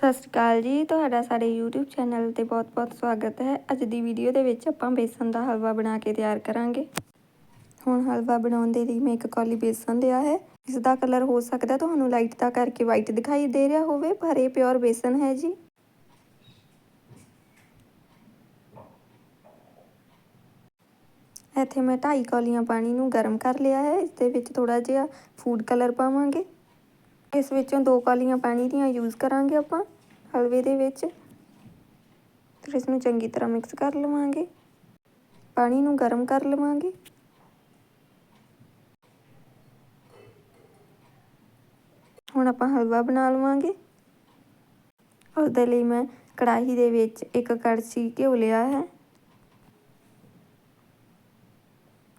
ਸਤਿ ਸ਼੍ਰੀ ਅਕਾਲ ਜੀ। ਤੁਹਾਡਾ ਸਾਡੇ YouTube ਚੈਨਲ ਤੇ ਬਹੁਤ-ਬਹੁਤ ਸਵਾਗਤ ਹੈ। ਅੱਜ ਦੀ ਵੀਡੀਓ ਦੇ ਵਿੱਚ ਆਪਾਂ ਬੇਸਨ ਦਾ ਹਲਵਾ ਬਣਾ ਕੇ ਤਿਆਰ ਕਰਾਂਗੇ। ਹੁਣ ਹਲਵਾ ਬਣਾਉਣ ਦੇ ਲਈ ਮੈਂ ਇੱਕ ਕੌਲੀ ਬੇਸਨ ਲਿਆ ਹੈ। ਇਸ ਦਾ ਕਲਰ ਹੋ ਸਕਦਾ ਤੁਹਾਨੂੰ ਲਾਈਟ ਦਾ ਕਰਕੇ ਵਾਈਟ ਦਿਖਾਈ ਦੇ ਰਿਹਾ ਹੋਵੇ, ਪਰ ਇਹ ਪਿਓਰ ਬੇਸਨ ਹੈ ਜੀ। ਇੱਥੇ ਮੈਂ 2.5 ਕੌਲੀਆਂ ਪਾਣੀ ਨੂੰ ਗਰਮ ਕਰ ਲਿਆ ਹੈ। ਇਸ ਦੇ ਵਿੱਚ ਥੋੜਾ ਜਿਹਾ ਫੂਡ ਕਲਰ ਪਾਵਾਂਗੇ। ਇਸ ਵਿੱਚੋਂ ਦੋ ਕਾਲੀਆਂ ਪਾਣੀ ਦੀਆਂ ਯੂਜ਼ ਕਰਾਂਗੇ ਆਪਾਂ, ਹਲਵੇ ਦੇ ਵਿੱਚ। ਫਿਰ ਇਸ ਨੂੰ ਚੰਗੀ ਤਰ੍ਹਾਂ ਮਿਕਸ ਕਰ ਲਵਾਂਗੇ। ਪਾਣੀ ਨੂੰ ਗਰਮ ਕਰ ਲਵਾਂਗੇ। ਹੁਣ ਆਪਾਂ ਹਲਵਾ ਬਣਾ ਲਵਾਂਗੇ। ਉਸ ਦੇ ਲਈ ਮੈਂ ਕੜਾਹੀ ਦੇ ਵਿੱਚ ਇੱਕ ਕੜਛੀ ਘਿਓ ਲਿਆ ਹੈ।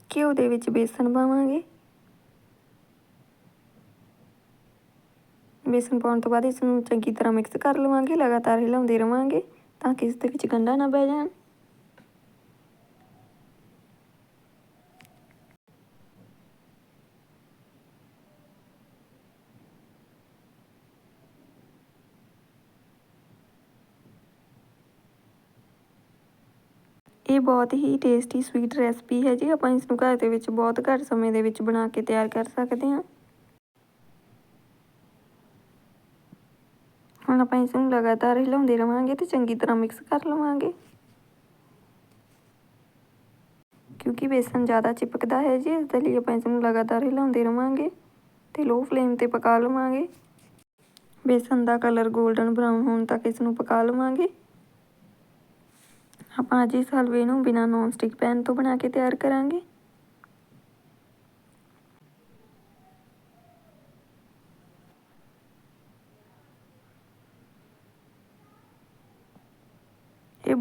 ਘਿਓ ਦੇ ਵਿੱਚ ਬੇਸਣ ਪਾਵਾਂਗੇ। ਬੇਸਨ ਪਾਉਣ ਤੋਂ ਬਾਅਦ ਇਸ ਨੂੰ ਚੰਗੀ ਤਰ੍ਹਾਂ ਮਿਕਸ ਕਰ ਲਵਾਂਗੇ, ਲਗਾਤਾਰ ਹਿਲਾਉਂਦੇ ਰਵਾਂਗੇ ਤਾਂ ਕਿ ਇਸ ਦੇ ਵਿੱਚ ਗੰਢਾ ਨਾ ਬਹਿ ਜਾਣ। ਇਹ ਬਹੁਤ ਹੀ ਟੇਸਟੀ ਸਵੀਟ ਰੈਸਪੀ ਹੈ ਜੀ। ਆਪਾਂ ਇਸ ਨੂੰ ਘਰ ਦੇ ਵਿੱਚ ਬਹੁਤ ਘੱਟ ਸਮੇਂ ਦੇ ਵਿੱਚ ਬਣਾ ਕੇ ਤਿਆਰ ਕਰ ਸਕਦੇ ਹਾਂ ਹੁਣ ਆਪਾਂ ਇਸ ਨੂੰ ਲਗਾਤਾਰ ਹਿਲਾਉਂਦੇ ਰਵਾਂਗੇ ਤੇ ਚੰਗੀ ਤਰ੍ਹਾਂ ਮਿਕਸ ਕਰ ਲਵਾਂਗੇ। ਕਿਉਂਕਿ ਬੇਸਨ ਜ਼ਿਆਦਾ ਚਿਪਕਦਾ ਹੈ ਜੀ, ਇਸ ਦੇ ਲਈ ਆਪਾਂ ਇਸ ਨੂੰ ਲਗਾਤਾਰ ਹਿਲਾਉਂਦੇ ਰਵਾਂਗੇ ਤੇ ਲੋ ਫਲੇਮ ਤੇ ਪਕਾ ਲਵਾਂਗੇ। ਬੇਸਨ ਦਾ ਕਲਰ 골ਡਨ ਬਰਾਊਨ ਹੋਣ ਤੱਕ ਇਸ ਨੂੰ ਪਕਾ ਲਵਾਂਗੇ। ਆਪਾਂ ਅੱਜ ਇਸ ਹਲਵੇ ਨੂੰ ਬਿਨਾਂ ਨੌਨ ਸਟਿਕ ਪੈਨ ਤੋਂ ਬਣਾ ਕੇ ਤਿਆਰ ਕਰਾਂਗੇ।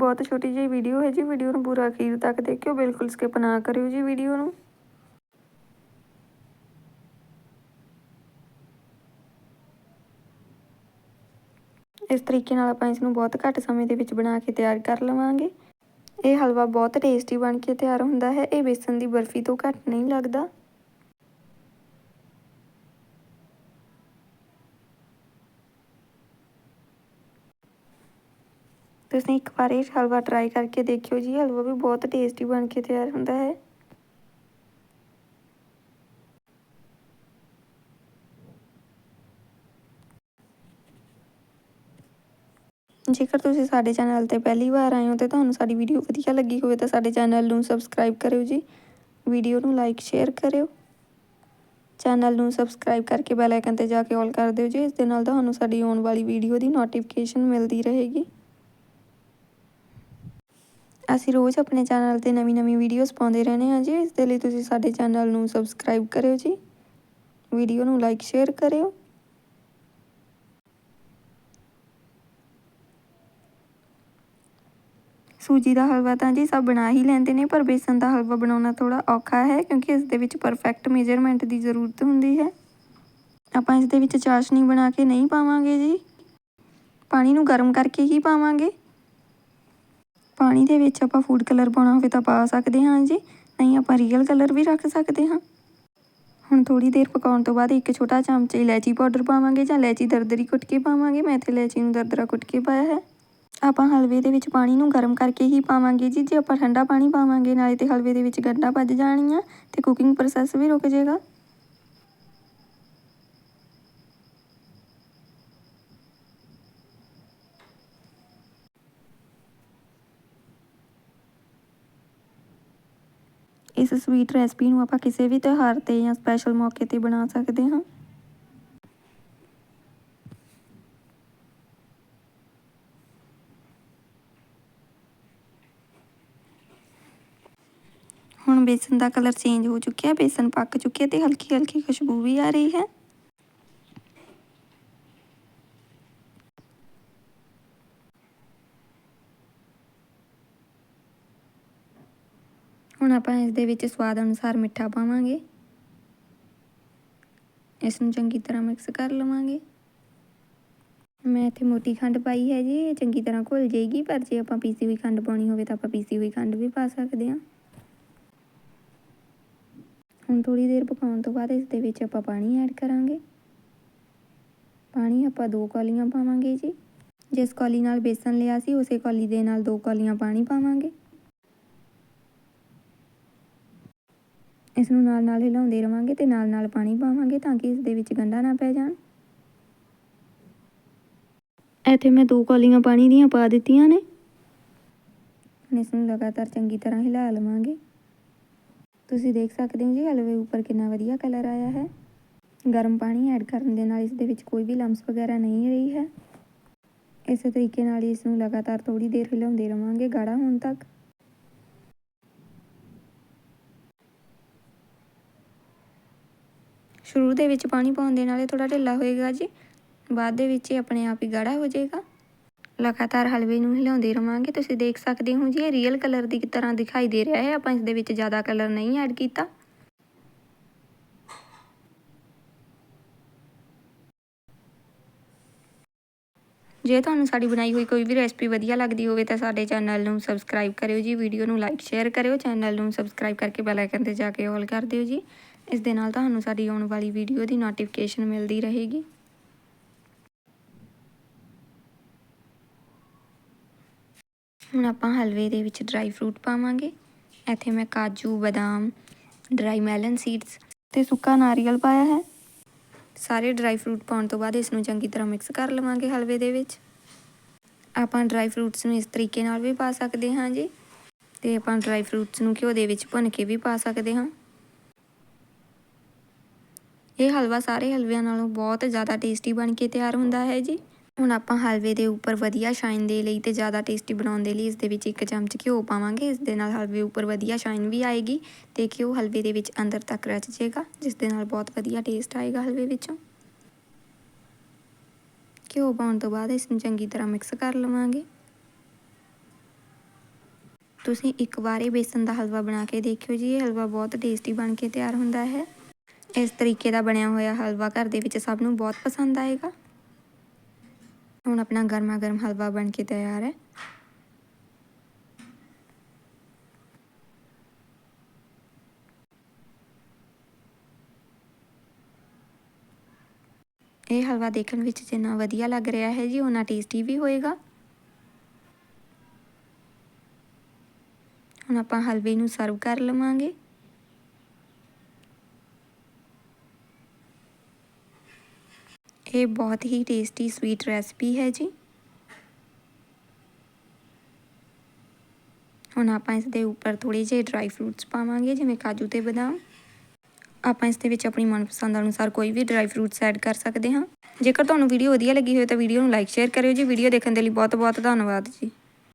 ਬਹੁਤ ਛੋਟੀ ਜਿਹੀ ਵੀਡੀਓ ਹੈ ਜੀ। ਵੀਡੀਓ ਨੂੰ ਪੂਰਾ ਅਖੀਰ ਤੱਕ ਦੇਖਿਓ। ਬਿਲਕੁਲ ਸਕਿਪ ਨਾ ਕਰਿਓ ਜੀ ਵੀਡੀਓ ਨੂੰ। ਇਸ ਤਰੀਕੇ ਨਾਲ ਆਪਾਂ ਇਸ ਨੂੰ ਬਹੁਤ ਘੱਟ ਸਮੇਂ ਦੇ ਵਿੱਚ ਬਣਾ ਕੇ ਤਿਆਰ ਕਰ ਲਵਾਂਗੇ। ਇਹ ਹਲਵਾ ਬਹੁਤ ਟੇਸਟੀ ਬਣ ਕੇ ਤਿਆਰ ਹੁੰਦਾ ਹੈ। ਇਹ ਬੇਸਨ ਦੀ ਬਰਫੀ ਤੋਂ ਘੱਟ ਨਹੀਂ ਲੱਗਦਾ। ਤੁਸੀਂ ਇੱਕ ਵਾਰ ਇਹ ਹਲਵਾ ਟਰਾਈ ਕਰਕੇ ਦੇਖਿਓ ਜੀ, ਹਲਵਾ ਵੀ ਬਹੁਤ ਟੇਸਟੀ ਬਣ ਕੇ ਤਿਆਰ ਹੁੰਦਾ ਹੈ। ਜੇਕਰ ਤੁਸੀਂ ਸਾਡੇ ਚੈਨਲ ਤੇ ਪਹਿਲੀ ਵਾਰ ਆਏ ਹੋ ਤੇ ਤੁਹਾਨੂੰ ਸਾਡੀ ਵੀਡੀਓ ਵਧੀਆ ਲੱਗੀ ਹੋਵੇ ਤਾਂ ਸਾਡੇ ਚੈਨਲ ਨੂੰ ਸਬਸਕ੍ਰਾਈਬ ਕਰਿਓ ਜੀ। ਵੀਡੀਓ ਨੂੰ ਲਾਈਕ ਸ਼ੇਅਰ ਕਰਿਓ। ਚੈਨਲ ਨੂੰ ਸਬਸਕ੍ਰਾਈਬ ਕਰਕੇ ਬੈਲ ਆਈਕਨ ਤੇ ਜਾ ਕੇ ਆਲ ਕਰ ਦਿਓ ਜੀ, ਇਸ ਦੇ ਨਾਲ ਤੁਹਾਨੂੰ ਸਾਡੀ ਆਉਣ ਵਾਲੀ ਵੀਡੀਓ ਦੀ ਨੋਟੀਫਿਕੇਸ਼ਨ ਮਿਲਦੀ ਰਹੇਗੀ। ਅਸੀਂ ਰੋਜ਼ ਆਪਣੇ ਚੈਨਲ ਤੇ ਨਵੀਂ-ਨਵੀਂ ਵੀਡੀਓਜ਼ ਪਾਉਂਦੇ ਰਹਿੰਦੇ ਹਾਂ ਜੀ। ਇਸ ਦੇ ਲਈ ਤੁਸੀਂ ਸਾਡੇ ਚੈਨਲ ਨੂੰ ਸਬਸਕ੍ਰਾਈਬ ਕਰਿਓ ਜੀ। ਵੀਡੀਓ ਨੂੰ ਲਾਈਕ ਸ਼ੇਅਰ ਕਰਿਓ। ਸੂਜੀ ਦਾ ਹਲਵਾ ਤਾਂ ਜੀ ਸਭ ਬਣਾ ਹੀ ਲੈਂਦੇ ਨੇ, ਪਰ ਬੇਸਨ ਦਾ ਹਲਵਾ ਬਣਾਉਣਾ ਥੋੜਾ ਔਖਾ ਹੈ, ਕਿਉਂਕਿ ਇਸ ਦੇ ਵਿੱਚ ਪਰਫੈਕਟ ਮੇਜਰਮੈਂਟ ਦੀ ਜ਼ਰੂਰਤ ਹੁੰਦੀ ਹੈ। ਆਪਾਂ ਇਸ ਦੇ ਵਿੱਚ ਚਾਸ਼ਨੀ ਬਣਾ ਕੇ ਨਹੀਂ ਪਾਵਾਂਗੇ ਜੀ। ਪਾਣੀ ਨੂੰ ਗਰਮ ਕਰਕੇ ਹੀ ਪਾਵਾਂਗੇ। ਪਾਣੀ ਦੇ ਵਿੱਚ ਆਪਾਂ ਫੂਡ ਕਲਰ ਪਾਉਣਾ ਹੋਵੇ ਤਾਂ ਪਾ ਸਕਦੇ ਹਾਂ ਜੀ। ਨਹੀਂ, ਆਪਾਂ ਰੀਅਲ ਕਲਰ ਵੀ ਰੱਖ ਸਕਦੇ ਹਾਂ। ਹੁਣ ਥੋੜੀ ਦੇਰ ਪਕਾਉਣ ਤੋਂ ਬਾਅਦ ਇੱਕ ਛੋਟਾ ਚਮਚ ਇਲਾਇਚੀ ਪਾਊਡਰ ਪਾਵਾਂਗੇ ਜਾਂ ਇਲਾਇਚੀ ਦਰਦਰੀ ਕੁੱਟ ਕੇ ਪਾਵਾਂਗੇ। ਮੈਂ ਇੱਥੇ ਇਲਾਇਚੀ ਨੂੰ ਦਰਦਰਾ ਕੁੱਟ ਕੇ ਪਾਇਆ ਹੈ। ਆਪਾਂ ਹਲਵੇ ਦੇ ਵਿੱਚ ਪਾਣੀ ਨੂੰ ਗਰਮ ਕਰਕੇ ਹੀ ਪਾਵਾਂਗੇ ਜੀ। ਜੇ ਆਪਾਂ ਠੰਡਾ ਪਾਣੀ ਪਾਵਾਂਗੇ, ਨਾਲੇ ਤੇ ਹਲਵੇ ਦੇ ਵਿੱਚ ਗੰਢਾ ਭੱਜ ਜਾਣੀਆਂ ਤੇ ਕੁਕਿੰਗ ਪ੍ਰੋਸੈਸ ਵੀ ਰੁਕ ਜਾਏਗਾ। ਇਸ ਸਵੀਟ ਰੈਸਪੀ ਨੂੰ ਆਪਾਂ ਕਿਸੇ ਵੀ ਤਿਉਹਾਰ ਤੇ ਜਾਂ ਸਪੈਸ਼ਲ ਮੌਕੇ ਤੇ ਬਣਾ ਸਕਦੇ ਹਾਂ। ਹੁਣ ਬੇਸਨ ਦਾ ਕਲਰ ਚੇਂਜ ਹੋ ਚੁੱਕਿਆ, ਬੇਸਨ ਪੱਕ ਚੁੱਕਿਆ ਤੇ ਹਲਕੀ ਹਲਕੀ ਖੁਸ਼ਬੂ ਵੀ ਆ ਰਹੀ ਹੈ। ਹੁਣ ਆਪਾਂ ਇਸ ਦੇ ਵਿੱਚ ਸਵਾਦ ਅਨੁਸਾਰ ਮਿੱਠਾ ਪਾਵਾਂਗੇ। ਇਸ ਨੂੰ ਚੰਗੀ ਤਰ੍ਹਾਂ ਮਿਕਸ ਕਰ ਲਵਾਂਗੇ। ਮੈਂ ਇੱਥੇ ਮੋਟੀ ਖੰਡ ਪਾਈ ਹੈ ਜੀ, ਇਹ ਚੰਗੀ ਤਰ੍ਹਾਂ ਘੁਲ ਜਾਏਗੀ, ਪਰ ਜੇ ਆਪਾਂ ਪੀਸੀ ਹੋਈ ਖੰਡ ਪਾਉਣੀ ਹੋਵੇ ਤਾਂ ਆਪਾਂ ਪੀਸੀ ਹੋਈ ਖੰਡ ਵੀ ਪਾ ਸਕਦੇ ਹਾਂ। ਹੁਣ ਥੋੜੀ ਦੇਰ ਪਕਾਉਣ ਤੋਂ ਬਾਅਦ ਇਸ ਦੇ ਵਿੱਚ ਆਪਾਂ ਪਾਣੀ ਐਡ ਕਰਾਂਗੇ। ਪਾਣੀ ਆਪਾਂ ਦੋ ਕੌਲੀਆਂ ਪਾਵਾਂਗੇ ਜੀ। ਜਿਸ ਕੌਲੀ ਨਾਲ ਬੇਸਨ ਲਿਆ ਸੀ, ਉਸੇ ਕੌਲੀ ਦੇ ਨਾਲ ਦੋ ਕੌਲੀਆਂ ਪਾਣੀ ਪਾਵਾਂਗੇ। ਇਸ ਨੂੰ ਨਾਲ ਨਾਲ ਹਿਲਾਉਂਦੇ ਰਵਾਂਗੇ ਤੇ ਨਾਲ ਨਾਲ ਪਾਣੀ ਪਾਵਾਂਗੇ ਤਾਂ ਕਿ ਇਸ ਦੇ ਵਿੱਚ ਗੰਢਾ ਨਾ ਪੈ ਜਾਣ। ਇੱਥੇ ਮੈਂ ਦੋ ਕੌਲੀਆਂ ਪਾਣੀ ਦੀਆਂ ਪਾ ਦਿੱਤੀਆਂ ਨੇ। ਹੁਣ ਇਸ ਨੂੰ ਲਗਾਤਾਰ ਚੰਗੀ ਤਰ੍ਹਾਂ ਹਿਲਾ ਲਵਾਂਗੇ। ਤੁਸੀਂ ਦੇਖ ਸਕਦੇ ਹੋ ਜੀ ਹਲਵੇ ਉੱਪਰ ਕਿੰਨਾ ਵਧੀਆ ਕਲਰ ਆਇਆ ਹੈ। ਗਰਮ ਪਾਣੀ ਐਡ ਕਰਨ ਦੇ ਨਾਲ ਇਸ ਦੇ ਵਿੱਚ ਕੋਈ ਵੀ ਲੰਮਸ ਵਗੈਰਾ ਨਹੀਂ ਰਹੀ ਹੈ। ਇਸੇ ਤਰੀਕੇ ਨਾਲ ਹੀ ਇਸ ਨੂੰ ਲਗਾਤਾਰ ਥੋੜੀ ਦੇਰ ਹਿਲਾਉਂਦੇ ਰਵਾਂਗੇ ਗਾੜਾ ਹੋਣ ਤੱਕ। ਸ਼ੁਰੂ ਦੇ ਵਿੱਚ ਪਾਣੀ ਪਾਉਣ ਦੇ ਨਾਲ ਇਹ ਥੋੜਾ ਢਿੱਲਾ ਹੋਏਗਾ ਜੀ। ਬਾਅਦ ਦੇ ਵਿੱਚ ਇਹ ਆਪਣੇ ਆਪ ਹੀ ਗਾੜਾ ਹੋ ਜਾਏਗਾ। ਲਗਾਤਾਰ ਹਲਵੇ ਨੂੰ ਹਿਲਾਉਂਦੇ ਰਵਾਂਗੇ। ਤੁਸੀਂ ਦੇਖ ਸਕਦੇ ਹੋ ਜੀ, ਇਹ ਰੀਅਲ ਕਲਰ ਦੀ ਤਰ੍ਹਾਂ ਦਿਖਾਈ ਦੇ ਰਿਹਾ ਹੈ। ਆਪਾਂ ਇਸ ਦੇ ਵਿੱਚ ਜ਼ਿਆਦਾ ਕਲਰ ਨਹੀਂ ਐਡ ਕੀਤਾ। ਜੇ ਤੁਹਾਨੂੰ ਸਾਡੀ ਬਣਾਈ ਹੋਈ ਕੋਈ ਵੀ ਰੈਸਪੀ ਵਧੀਆ ਲੱਗਦੀ ਹੋਵੇ ਤਾਂ ਸਾਡੇ ਚੈਨਲ ਨੂੰ ਸਬਸਕ੍ਰਾਈਬ ਕਰਿਓ ਜੀ। ਵੀਡੀਓ ਨੂੰ ਲਾਈਕ ਸ਼ੇਅਰ ਕਰਿਓ। ਚੈਨਲ ਨੂੰ ਸਬਸਕ੍ਰਾਈਬ ਕਰਕੇ ਬੈਲ ਆਈਕਨ ਤੇ ਜਾ ਕੇ ਆਲ ਕਰ ਦਿਓ ਜੀ। ਇਸ ਦੇ ਨਾਲ ਤੁਹਾਨੂੰ ਸਾਡੀ ਆਉਣ ਵਾਲੀ ਵੀਡੀਓ ਦੀ ਨੋਟੀਫਿਕੇਸ਼ਨ ਮਿਲਦੀ ਰਹੇਗੀ। ਹੁਣ ਆਪਾਂ ਹਲਵੇ ਦੇ ਵਿੱਚ ਡਰਾਈ ਫਰੂਟ ਪਾਵਾਂਗੇ। ਇੱਥੇ ਮੈਂ ਕਾਜੂ, ਬਦਾਮ ਡਰਾਈ ਮੈਲਨ ਸੀਡਸ ਤੇ ਸੁੱਕਾ ਨਾਰੀਅਲ ਪਾਇਆ ਹੈ। ਸਾਰੇ ਡਰਾਈ ਫਰੂਟ ਪਾਉਣ ਤੋਂ ਬਾਅਦ ਇਸ ਨੂੰ ਚੰਗੀ ਤਰ੍ਹਾਂ ਮਿਕਸ ਕਰ ਲਵਾਂਗੇ ਹਲਵੇ ਦੇ ਵਿੱਚ। ਆਪਾਂ ਡਰਾਈ ਫਰੂਟਸ ਨੂੰ ਇਸ ਤਰੀਕੇ ਨਾਲ ਵੀ ਪਾ ਸਕਦੇ ਹਾਂ ਜੀ। ਤੇ ਆਪਾਂ ਡਰਾਈ ਫਰੂਟਸ ਨੂੰ ਘਿਓ ਦੇ ਵਿੱਚ ਭੁੰਨ ਕੇ ਵੀ ਪਾ ਸਕਦੇ ਹਾਂ। ਇਹ ਹਲਵਾ ਸਾਰੇ ਹਲਵਿਆਂ ਨਾਲੋਂ ਬਹੁਤ ਜ਼ਿਆਦਾ ਟੇਸਟੀ ਬਣ ਕੇ ਤਿਆਰ ਹੁੰਦਾ ਹੈ ਜੀ। ਹੁਣ ਆਪਾਂ ਹਲਵੇ ਦੇ ਉੱਪਰ ਵਧੀਆ ਸ਼ਾਈਨ ਦੇ ਲਈ ਤੇ ਜ਼ਿਆਦਾ ਟੇਸਟੀ ਬਣਾਉਣ ਦੇ ਲਈ ਇਸ ਦੇ ਵਿੱਚ ਇੱਕ ਚਮਚ ਘਿਓ ਪਾਵਾਂਗੇ। ਇਸ ਦੇ ਨਾਲ ਹਲਵੇ ਉੱਪਰ ਵਧੀਆ ਸ਼ਾਈਨ ਵੀ ਆਏਗੀ ਤੇ ਘਿਓ ਹਲਵੇ ਦੇ ਵਿੱਚ ਅੰਦਰ ਤੱਕ ਰਚ ਜਾਏਗਾ, ਜਿਸ ਦੇ ਨਾਲ ਬਹੁਤ ਵਧੀਆ ਟੇਸਟ ਆਏਗਾ ਹਲਵੇ ਵਿੱਚੋਂ। ਘਿਓ ਪਾਉਣ ਤੋਂ ਬਾਅਦ ਇਸ ਨੂੰ ਚੰਗੀ ਤਰ੍ਹਾਂ ਮਿਕਸ ਕਰ ਲਵਾਂਗੇ। ਤੁਸੀਂ ਇੱਕ ਵਾਰ ਇਹ ਬੇਸਨ ਦਾ ਹਲਵਾ ਬਣਾ ਕੇ ਦੇਖਿਓ ਜੀ, ਇਹ ਹਲਵਾ ਬਹੁਤ ਟੇਸਟੀ ਬਣ ਕੇ ਤਿਆਰ ਹੁੰਦਾ ਹੈ। ਇਸ ਤਰੀਕੇ ਦਾ ਬਣਿਆ ਹੋਇਆ ਹਲਵਾ ਘਰ ਦੇ ਵਿੱਚ ਸਭ ਨੂੰ ਬਹੁਤ ਪਸੰਦ ਆਏਗਾ। ਹੁਣ ਆਪਣਾ ਗਰਮਾ ਗਰਮ ਹਲਵਾ ਬਣ ਕੇ ਤਿਆਰ ਹੈ। ਇਹ ਹਲਵਾ ਦੇਖਣ ਵਿੱਚ ਜਿੰਨਾ ਵਧੀਆ ਲੱਗ ਰਿਹਾ ਹੈ ਜੀ ਉਹਨਾਂ ਟੇਸਟੀ ਵੀ ਹੋਏਗਾ। ਹੁਣ ਆਪਾਂ ਹਲਵੇ ਨੂੰ ਸਰਵ ਕਰ ਲਵਾਂਗੇ। ਇਹ ਬਹੁਤ ਹੀ ਟੇਸਟੀ ਸਵੀਟ ਰੈਸਪੀ ਹੈ ਜੀ। ਹੁਣ ਆਪਾਂ ਇਸ ਦੇ ਉੱਪਰ ਥੋੜੇ ਜਿਹੇ ਡਰਾਈ ਫਰੂਟਸ ਪਾਵਾਂਗੇ, ਜਿਵੇਂ ਕਾਜੂ ਤੇ ਬਦਾਮ। ਆਪਾਂ ਇਸ ਦੇ ਵਿੱਚ ਆਪਣੀ ਮਨਪਸੰਦ ਅਨੁਸਾਰ ਕੋਈ ਵੀ ਡਰਾਈ ਫਰੂਟਸ ਐਡ ਕਰ ਸਕਦੇ ਹਾਂ। ਜੇਕਰ ਤੁਹਾਨੂੰ ਵੀਡੀਓ ਵਧੀਆ ਲੱਗੀ ਹੋਵੇ ਤਾਂ ਵੀਡੀਓ ਨੂੰ ਲਾਈਕ ਸ਼ੇਅਰ ਕਰਿਓ ਜੀ। ਵੀਡੀਓ ਦੇਖਣ ਦੇ ਲਈ ਬਹੁਤ ਬਹੁਤ ਧੰਨਵਾਦ ਜੀ।